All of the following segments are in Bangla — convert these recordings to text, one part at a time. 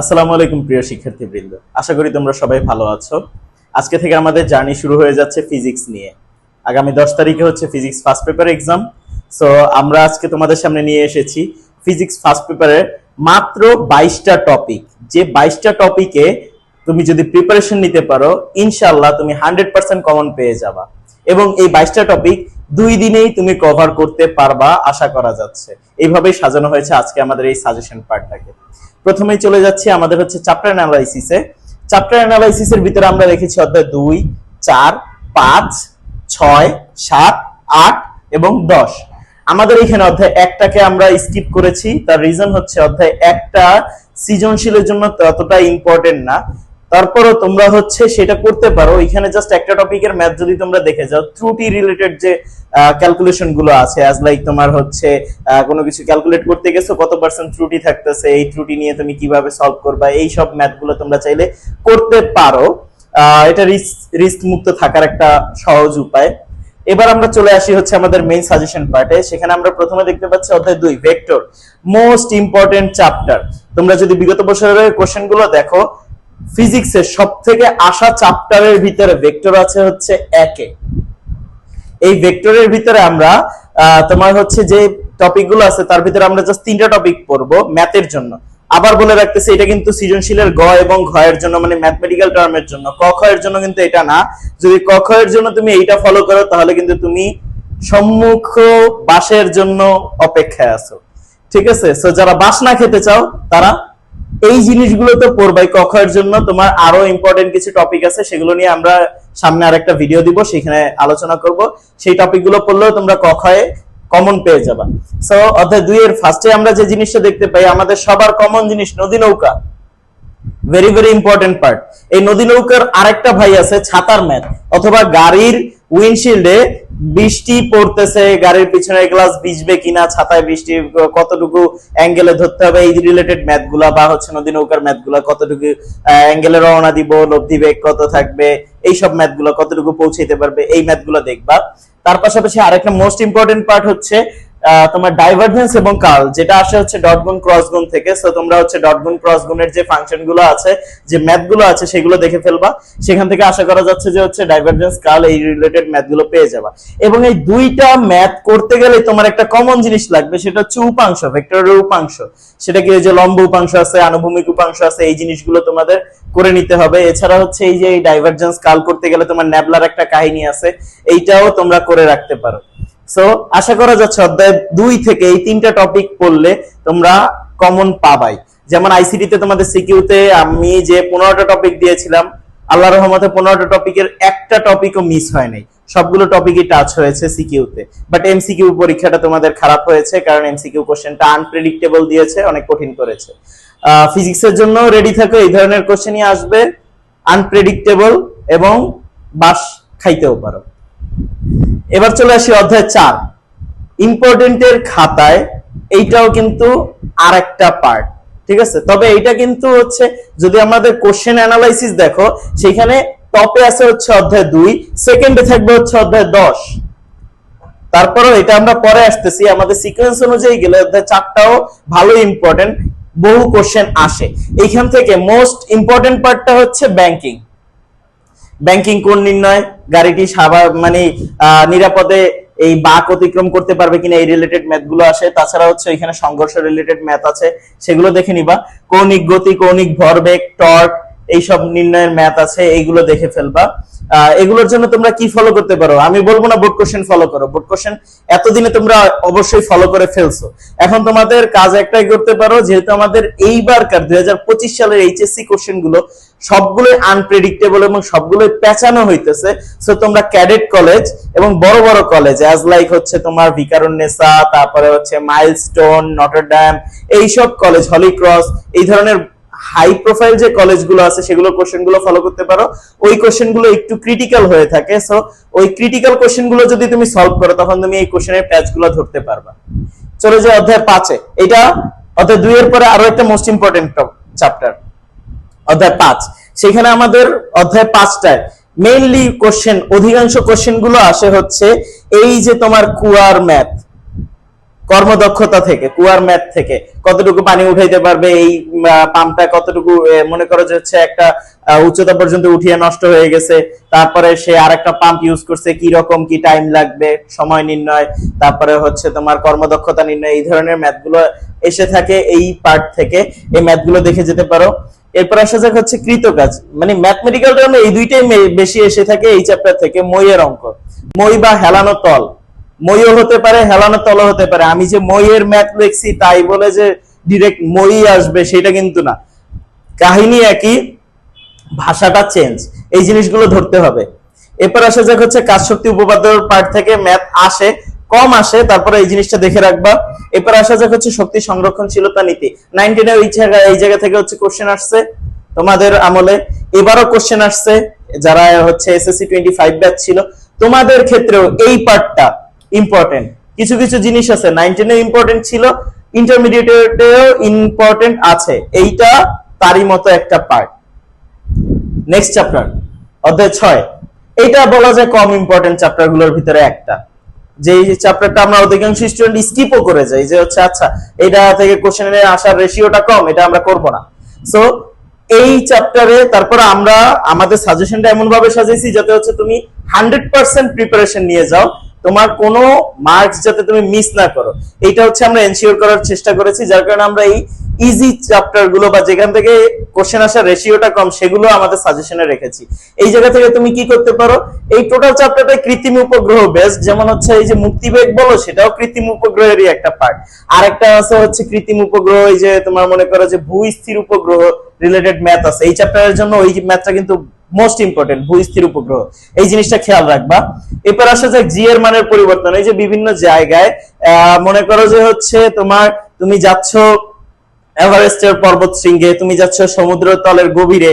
আসসালামু আলাইকুম প্রিয় শিক্ষার্থীবৃন্দ। আশা করি তোমরা সবাই ভালো আছো। আজকে থেকে আমাদের জার্নি শুরু হয়ে যাচ্ছে ফিজিক্স নিয়ে। আগামী দশ তারিখে হচ্ছে physics first paper exam. So আমরা আজকে তোমাদের সামনে নিয়ে এসেছি ফিজিক্স ফার্স্ট পেপারের মাত্র বাইশটা টপিক। যে বাইশটা টপিকে তুমি যদি প্রিপারেশন নিতে পারো ইনশাল্লাহ তুমি হান্ড্রেড পার্সেন্ট কমন পেয়ে যাবা। এবং এই বাইশটা টপিক দুই দিনেই তুমি কভার করতে পারবা, আশা করা যাচ্ছে। এইভাবেই সাজানো হয়েছে আজকে আমাদের এই সাজেশন পার্টটাকে প্রথমেই চলে যাচ্ছি আমাদের হচ্ছে চ্যাপ্টার অ্যানালাইসিসে চ্যাপ্টার অ্যানালাইসিসের ভিতরে আমরা রেখেছি অধ্যায় দুই, চার, পাঁচ, ছয়, সাত, আট এবং দশ। আমাদের এখানে অধ্যায় একটাকে আমরা স্কিপ করেছি। তার রিজন হচ্ছে অধ্যায় একটা সৃজনশীলের জন্য ততটা ইম্পর্টেন্ট না। তারপরও তোমরা হচ্ছে সেটা করতে পারো। এখানে জাস্ট একটা টপিকের ম্যাথ যদি তোমরা দেখে যাও, ত্রুটি রিলেটেড যে ক্যালকুলেশনগুলো আছে অ্যাজ লাইক তোমার হচ্ছে কোনো কিছু ক্যালকুলেট করতে গেছো, কত পার্সেন্ট ত্রুটি থাকতেছে, এই ত্রুটি নিয়ে তুমি কীভাবে সলভ করবা, এই সব ম্যাথগুলো তোমরা চাইলে করতে পারো। এটা রিস্ক রিস্ক মুক্ত থাকার একটা সহজ উপায়। এবার আমরা চলে আসি হচ্ছে আমাদের মেইন সাজেশন পার্টে সেখানে আমরা প্রথমে দেখতে পাচ্ছি অধ্যায় দুই ভেক্টর মোস্ট ইম্পর্টেন্ট চ্যাপ্টার তোমরা যদি বিগত বছরের কোশ্চেনগুলো দেখো ফিজিক্সের সব আসা চ্যাপ্টারের ভিতরে ভেক্টর আছে হচ্ছে একে। এই ভেক্টরের ভিতরে আমরা তোমার হচ্ছে যে টপিকগুলো আছে, তার ভিতরে আমরা জাস্ট তিনটা টপিক পড়ব ম্যাথের জন্য। আবার বলে রাখতেছি, এটা কিন্তু সৃজনশীলের গ এবং জন্য মানে ম্যাথমেটিক্যাল টার্মের জন্য। ক, খ জন্য কিন্তু এটা না। যদি ক, খ এর জন্য তুমি এইটা ফলো করো, তাহলে কিন্তু তুমি সম্মুখ বাসের জন্য অপেক্ষায় আছো। ঠিক আছে? সো যারা বাস না খেতে চাও, তারা এই জিনিসগুলো তো পড়বাই ক খ জন্য তোমার আরও ইম্পর্টেন্ট কিছু টপিক আছে, সেগুলো নিয়ে আমরা সামনে আরেকটা ভিডিও দিব, সেখানে আলোচনা করব। সেই টপিকগুলো পড়লেও তোমরা ক খ কমন পেয়ে যাবা। সো অধ্যায় দুই এর ফার্স্টে আমরা যে জিনিসটা দেখতে পাই, আমাদের সবার কমন জিনিস নদী নৌকা। ভেরি ভেরি ইম্পর্টেন্ট পার্ট এই নদী নৌকার আরেকটা ভাই আছে, ছাতার ম্যাথ, অথবা গাড়ির উইন্ডশিল্ডে বৃষ্টি পড়তেছে, গাড়ির পিছনে গ্লাস ভিজবে কিনা, ছাতায় বৃষ্টি, কতটুকু অ্যাঙ্গেলে ধরতে হবে, এই রিলেটেড ম্যাথগুলা বা হচ্ছে নদী নৌকার ম্যাথগুলা কতটুকু অ্যাঙ্গেলে রওনা দিব লব্ধি বেগ কত থাকবে, এইসব ম্যাথগুলো কতটুকু পৌঁছাইতে পারবে, এই ম্যাথগুলো দেখবা। তার পাশাপাশি আরেকটা মোস্ট ইম্পর্টেন্ট পার্ট হচ্ছে তোমার ডাইভারজেন্স এবং কাল যেটা আসে হচ্ছে ডট গুণ ক্রস গুণ থেকে। সো তোমরা হচ্ছে ডট গুণ ক্রস গুণের যে ফাংশনগুলো আছে, যে ম্যাথগুলো আছে, সেগুলো দেখে ফেলবা। সেখান থেকে আশা করা যাচ্ছে যে হচ্ছে ডাইভারজেন্স কাল এই রিলেটেড ম্যাথগুলো পেয়ে যাবা। এবং এই দুইটা ম্যাথ করতে গেলে তোমার একটা কমন জিনিস লাগবে, সেটা হচ্ছে উপাংশ ভেক্টরের উপাংশ। সেটা কি যে লম্ব উপাংশ আছে, আনুভূমিক উপাংশ আছে, এই জিনিসগুলো তোমাদের করে নিতে হবে। এছাড়া হচ্ছে এই যে ডাইভারজেন্স কাল করতে গেলে তোমার ন্যাবলার একটা কাহিনী আছে, এইটাও তোমরা করে রাখতে পারো। সো আশা করা যাচ্ছে অধ্যায় দুই থেকে এই তিনটা টপিক পড়লে তোমরা কমন পাবাই। যেমন আইসিডি তে তোমাদের সিকিউতে আমি যে পনেরোটা টপিক দিয়েছিলাম আল্লাহ রহমতে পনেরোটা টপিকের একটা টপিকও মিস হয় নাই। সবগুলো টপিকই টাচ হয়েছে সিকিউতে বাট এমসিকিউ পরীক্ষাটা তোমাদের খারাপ হয়েছে, কারণ এমসিকিউ কোশ্চেনটা আনপ্রেডিক্টেবল দিয়েছে, অনেক কঠিন করেছে। ফিজিক্সের জন্য রেডি থাকো, এই ধরনের কোশ্চেনই আসবে আনপ্রেডিক্টেবল এবং বাস খাইতেও পারো। এবার চলে আসি অধ্যায় চার। ইম্পর্টেন্টের খাতায়, এইটাও কিন্তু আরেকটা পার্ট ঠিক আছে? তবে এইটা কিন্তু হচ্ছে, যদি আমাদের কোশ্চেন অ্যানালাইসিস দেখো, সেখানে টপে আছে হচ্ছে অধ্যায় দুই সেকেন্ডে থাকবে হচ্ছে অধ্যায় দশ। তারপরেও এটা আমরা পরে আসতেছি, আমাদের সিকোয়েন্স অনুযায়ী গেলে অধ্যায় চারটাও ভালো ইম্পর্টেন্ট বহু কোশ্চেন আসে। এইখান থেকে মোস্ট ইম্পর্টেন্ট পার্টটা হচ্ছে ব্যাংকিং ব্যাংকিং কোন নির্ণয়, গাড়িটি মানে নিরাপদে এই বাক অতিক্রম করতে পারবে কিনা এই রিলেটেড ম্যাথগুলো আসে। তাছাড়া হচ্ছে এখানে সংঘর্ষ রিলেটেড ম্যাথ আছে, সেগুলো দেখে নিবা। কৌণিক গতি, কৌণিক ভরবেগ টর্ক, এইসব নির্ণয়ের ম্যাথ আছে, এইগুলো দেখে ফেলবা। এগুলোর জন্য তোমরা কি ফলো করতে পারো? আমি বলব না বোর্ড কোশ্চেন ফলো করো। বোর্ড কোশ্চেন এতদিনে তোমরা অবশ্যই ফলো করে ফেলছো। এখন তোমাদের কাজ একটাই করতে পারো, যেহেতু আমাদের এইবারকার, দুই হাজার পঁচিশ সালের এইচএসসি কোশ্চেনগুলো সবগুলোই আনপ্রেডিক্টেবল এবং সবগুলো পেঁচানো হইতেছে। সো তোমরা ক্যাডেট কলেজ এবং বড় বড় কলেজ অ্যাজ লাইক হচ্ছে তোমার ভিকারুন্নেসা তারপরে হচ্ছে মাইলস্টোন নটরড্যাম এইসব কলেজ হলি ক্রস, এই ধরনের হাই প্রোফাইল যে কলেজগুলো আছে সেগুলো কোশ্চেনগুলো ফলো করতে পারো। ওই কোশ্চেনগুলো একটু ক্রিটিক্যাল হয়ে থাকে। সো ওই ক্রিটিক্যাল কোশ্চেনগুলো যদি তুমি সলভ করো, তখন তুমি এই কোশ্চেনের প্যাচগুলো ধরতে পারবা। চলে যায় অধ্যায় পাঁচে। এটা অধ্যায় দুই এর পরে আরও একটা মোস্ট ইম্পর্টেন্ট চ্যাপ্টার অধ্যায় পাঁচ। সেখানে আমাদের অধ্যায় পাঁচটায় মেইনলি কোশ্চেন অধিকাংশ কোশ্চেনগুলো আসে হচ্ছে এই যে তোমার কুয়ার ম্যাথ, কর্মদক্ষতা থেকে, কুয়ার ম্যাথ থেকে, কতটুকু পানি উঠাইতে পারবে, এই পাম্পটা কতটুকু মনে করো যে হচ্ছে একটা উচ্চতা পর্যন্ত উঠিয়ে নষ্ট হয়ে গেছে, তারপরে সে আরেকটা পাম্প ইউজ করছে, কি রকম, কি টাইম লাগবে, সময় নির্ণয়, তারপরে হচ্ছে তোমার কর্মদক্ষতা নির্ণয়, এই ধরনের ম্যাথগুলো এসে থাকে এই পার্ট থেকে। এই ম্যাথগুলো দেখে যেতে পারো। এরপর আসা যাক হচ্ছে কৃতকাজ মানে ম্যাথমেটিক্যাল টার্মে এই দুইটাই বেশি এসে থাকে এই চ্যাপ্টার থেকে, মইয়ের অঙ্ক। মই বা হেলানো তল। মইও হতে পারে, হেলানো তল হতে পারে। আমি যে মইয়ের ম্যাথ লিখছি, তাই বলে যে ডিরেক্ট মই আসবে, সেটা কিন্তু না। কাহিনী একই, ভাষাটা চেঞ্জ এই জিনিসগুলো ধরতে হবে। এরপর আসা যাক হচ্ছে কাজ শক্তি উপপাদ্যর পার্ট থেকে ম্যাথ আসে। কম আসে, তারপরে এই জিনিসটা দেখে রাখবা। এরপর আসা যাক হচ্ছে শক্তি সংরক্ষণশীলতা নীতি। নাইনটিনে এই জায়গা এই জায়গা থেকে হচ্ছে কোশ্চেন আসছে তোমাদের আমলে। এবারও কোশ্চেন আসছে, যারা হচ্ছে এসএসসি টোয়েন্টি ফাইভ ব্যাচ ছিল, তোমাদের ক্ষেত্রেও এই পার্টটা ইম্পর্টেন্ট কিছু কিছু জিনিস আছে, নাইনটিনে ইম্পর্টেন্ট ছিল ইন্টারমিডিয়েটেও ইম্পর্টেন্ট আছে। এইটা তারই মতো একটা পার্ট নেক্সট চ্যাপ্টার অধ্যায় ছয়। এটা বলা যায় কম ইম্পর্টেন্ট চ্যাপ্টারগুলোর ভিতরে একটা। যে এই চ্যাপ্টারটা আমরা অধিকাংশ স্টুডেন্ট স্কিপও করে যাই, যে হচ্ছে আচ্ছা এটা থেকে কোশ্চেনের আসার রেশিওটা কম, এটা আমরা করব না। সো এই চ্যাপ্টারে তারপর আমরা, আমাদের সাজেশনটা এমন ভাবে সাজিয়েছি যাতে হচ্ছে তুমি হান্ড্রেড পার্সেন্ট প্রিপারেশন নিয়ে যাও। তোমার কোনো মার্কস যাতে তুমি মিস না করো। এটা হচ্ছে আমরা এনশিওর করার চেষ্টা করেছি, যার কারণে আমরা এই ইজি চ্যাপ্টারগুলো বা যেখান থেকে কোশ্চেন আসার রেশিওটা কম, সেগুলো আমাদের সাজেশনে রেখেছি। এই জায়গা থেকে তুমি কি করতে পারো? এই টোটাল চ্যাপ্টারটা কৃত্রিম উপগ্রহ বেস্ট যেমন হচ্ছে এই যে মুক্তিবেগ বলো, সেটাও কৃত্রিম উপগ্রহেরই একটা পার্ট আরেকটা আছে হচ্ছে কৃত্রিম উপগ্রহ, এই যে তোমার মনে করো যে ভূস্থির উপগ্রহ রিলেটেড ম্যাথ আছে। এই চ্যাপ্টারের জন্য ওই ম্যাথটা কিন্তু মোস্ট ইম্পর্টেন্ট ভূস্থির উপগ্রহ। এই জিনিসটা খেয়াল রাখবা। এরপর আসা যাক জি এর মানের পরিবর্তন। এই যে বিভিন্ন জায়গায় মনে করো যে হচ্ছে তোমার তুমি যাচ্ছ এভারেস্টের পর্বত শৃঙ্গে, তুমি যাচ্ছ সমুদ্র তলের গভীরে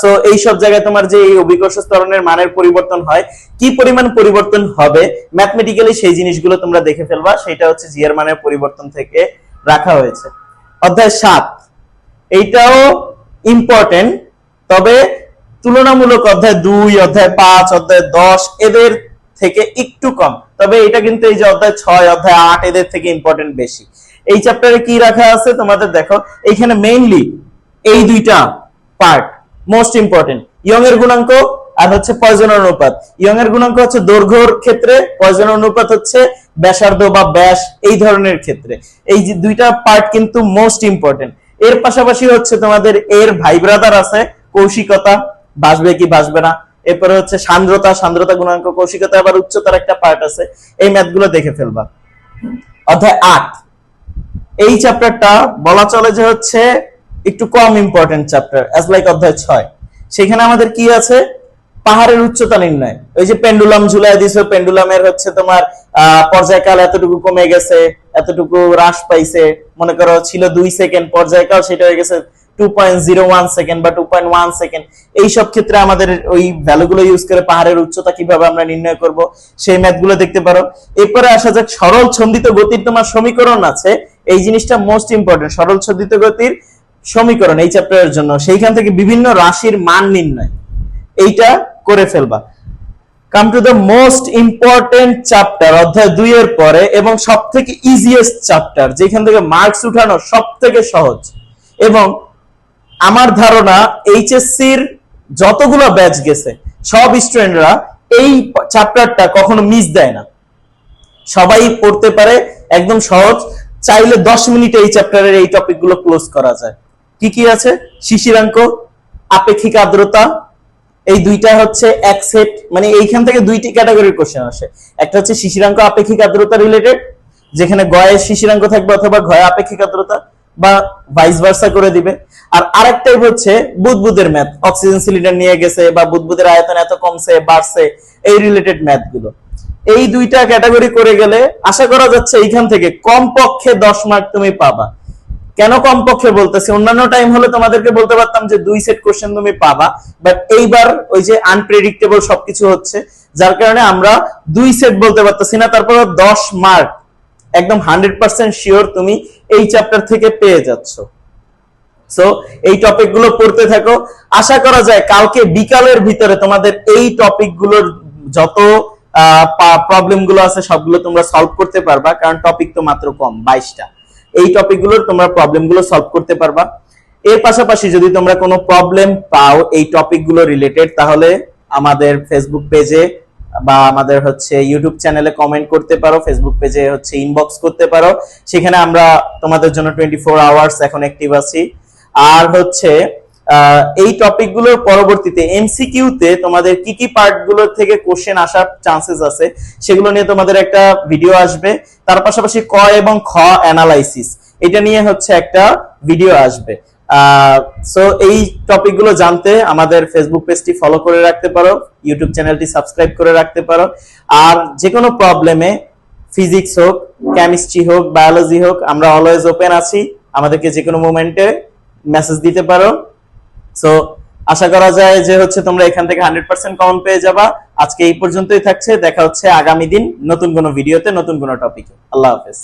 সো এই সব জায়গায় তোমার যে এই অভিকর্ষ স্তরণের মানের পরিবর্তন হয়, কি পরিমাণ পরিবর্তন হবে ম্যাথমেটিক্যালি সেই জিনিসগুলো তোমরা দেখে ফেলবা। সেটা হচ্ছে জি এর মানের পরিবর্তন থেকে রাখা হয়েছে। অধ্যায় সাত। এইটাও ইম্পর্টেন্ট তবে তুলনামূলক অধ্যায় দুই, অধ্যায় পাঁচ, অধ্যায় দশ, এদের থেকে একটু কম। তবে এটা কিন্তু এই যে অধ্যায় ছয়, অধ্যায় আট, এদের থেকে ইম্পর্টেন্ট বেশি। এই চ্যাপ্টারে কি রাখা আছে তোমাদের দেখো? এইখানে মেইনলি এই দুইটা পার্ট মোস্ট ইম্পর্টেন্ট ইয়ং এর গুণাঙ্ক আর হচ্ছে পয়জন অনুপাত। ইয়ং এর গুণাঙ্ক হচ্ছে দৈর্ঘ্যর ক্ষেত্রে পয়জন অনুপাত হচ্ছে ব্যাসার্ধ বা ব্যাস এই ধরনের ক্ষেত্রে। এই যে দুইটা পার্ট কিন্তু মোস্ট ইম্পর্টেন্ট এর পাশাপাশি হচ্ছে তোমাদের এর ভাই ব্রাদার আছে, কৌশিকতা। বাসবে কি বাসবে না। এরপরে হচ্ছে সান্দ্রতা সান্দ্রতা গুণাঙ্ক, কৌশিকতা আবার উচ্চতার একটা পার্ট আছে। এই ম্যাথগুলো দেখে ফেলবা। অধ্যায় আট। এই চ্যাপ্টারটা বলা চলে যে হচ্ছে একটু কম ইম্পর্টেন্ট চ্যাপ্টার অ্যাজ লাইক অধ্যায় ছয়। সেখানে আমাদের কি আছে? পাহাড়ের উচ্চতা নির্ণয়। ওই যে পেন্ডুলাম ঝুলাই দিছো পেন্ডুলামের হচ্ছে তোমার পর্যায়কাল এতটুকু কমে গেছে, এতটুকু হ্রাস পাইছে। মনে করো ছিল দুই সেকেন্ড পর্যায়কাল, সেটা হয়ে গেছে two point zero one second বা টু পয়েন্ট ওয়ান সেকেন্ড এইসব ক্ষেত্রে আমাদের ওই ভ্যালুগুলো ইউজ করে পাহাড়ের উচ্চতা কীভাবে আমরা নির্ণয় করব, সেই ম্যাথগুলো দেখতে পারো। এরপরে আসা যাক, সরল ছন্দিত গতির তোমার সমীকরণ আছে। এই জিনিসটা মোস্ট ইম্পর্টেন্ট সরল ছন্দিত গতির সমীকরণ এই চ্যাপ্টারের জন্য। সেইখান থেকে বিভিন্ন রাশির মান নির্ণয়। এইটা করে ফেলবা। Come to the most important chapter অধ্যায় দুই এর পরে এবং সব থেকে ইজিয়েস্ট চ্যাপ্টার যেখান থেকে মার্কস উঠানো সব থেকে সহজ। এবং আমার ধারণা এইচএসসির যতগুলো ব্যাচ গেছে, সব স্টুডেন্টরা এই চ্যাপ্টারটা কখনো মিস দেয় না। সবাই পড়তে পারে, একদম সহজ। চাইলে দশ মিনিটে এই চ্যাপ্টারের এই টপিকগুলো ক্লোজ করা যায়। কি কি আছে? শিশিরাঙ্ক আপেক্ষিক আর্দ্রতা, এই দুইটা হচ্ছে এক সেট মানে এইখান থেকে দুইটি ক্যাটাগরির কোশ্চেন আসে। একটা হচ্ছে শিশিরাঙ্ক আপেক্ষিক আর্দ্রতা রিলেটেড যেখানে গয়ের শিশিরাঙ্ক থাকবে অথবা ঘয়ে আপেক্ষিক আর্দ্রতা। বা ভাইস ভার্সা করে দিবে। আর আরেকটাই হচ্ছে বুদবুদের ম্যাথ অক্সিজেন সিলিন্ডার নিয়ে গেছে বা বুদবুদের আয়তন এত কমছে, বাড়ছে, এই রিলেটেড ম্যাথগুলো। এই দুইটা ক্যাটাগরি করে গেলে আশা করা যাচ্ছে এইখান থেকে কমপক্ষে দশ মার্ক তুমি পাবা। কেন কমপক্ষে বলতেছি? অন্যান্য টাইম হলে তোমাদেরকে বলতে পারতাম যে দুই সেট কোশ্চেন তুমি পাবা। বাট এইবার ওই যে আনপ্রেডিক্টেবল সবকিছু হচ্ছে, যার কারণে আমরা দুই সেট বলতে পারতেছি না তারপর দশ মার্ক একদম হান্ড্রেড পার্সেন্ট শিওর তুমি এই চ্যাপ্টার থেকে পেয়ে যাচ্ছ। সো এই টপিকগুলো পড়তে থাকো। আশা করা যায় কালকে বিকালের ভিতরে তোমাদের এই টপিকগুলোর যত প্রবলেমগুলো আছে সবগুলো তোমরা সলভ করতে পারবা, কারণ টপিক তো মাত্র কম, বাইশটা। এই টপিকগুলোর তোমরা প্রবলেমগুলো সলভ করতে পারবা। এর পাশাপাশি যদি তোমরা কোনো প্রবলেম পাও এই টপিকগুলো রিলেটেড তাহলে আমাদের ফেসবুক পেজে বা আমাদের হচ্ছে ইউটিউব চ্যানেলে কমেন্ট করতে পারো ফেসবুক পেজে হচ্ছে ইনবক্স করতে পারো। সেখানে আমরা তোমাদের জন্য টোয়েন্টি ফোর আওয়ার্স এখন অ্যাক্টিভ আছি। আর হচ্ছে এই টপিকগুলোর পরবর্তীতে এমসিকিউ তে তোমাদের কি কি পার্টগুলো থেকে কোশ্চেন আসার চান্সেস আছে, সেগুলো নিয়ে তোমাদের একটা ভিডিও আসবে। তার পাশাপাশি ক এবং খ অ্যানালাইসিস এটা নিয়ে হচ্ছে একটা ভিডিও আসবে। সো এই টপিকগুলো জানতে আমাদের ফেসবুক পেজটি ফলো করে রাখতে পারো ইউটিউব চ্যানেলটি সাবস্ক্রাইব করে রাখতে পারো। আর যে কোনো প্রবলেমে ফিজিক্স হোক কেমিস্ট্রি হোক বায়োলজি হোক, আমরা অলওয়েজ ওপেন আছি। আমাদেরকে যে কোনো মোমেন্টে মেসেজ দিতে পারো। সো আশা করা যায় যে হচ্ছে তোমরা এখান থেকে হান্ড্রেড পার্সেন্ট কমন পেয়ে যাবা। আজকে এই পর্যন্তই থাকছে। দেখা হচ্ছে আগামী দিন নতুন কোনো ভিডিওতে নতুন কোনো টপিকে আল্লাহ হাফেজ।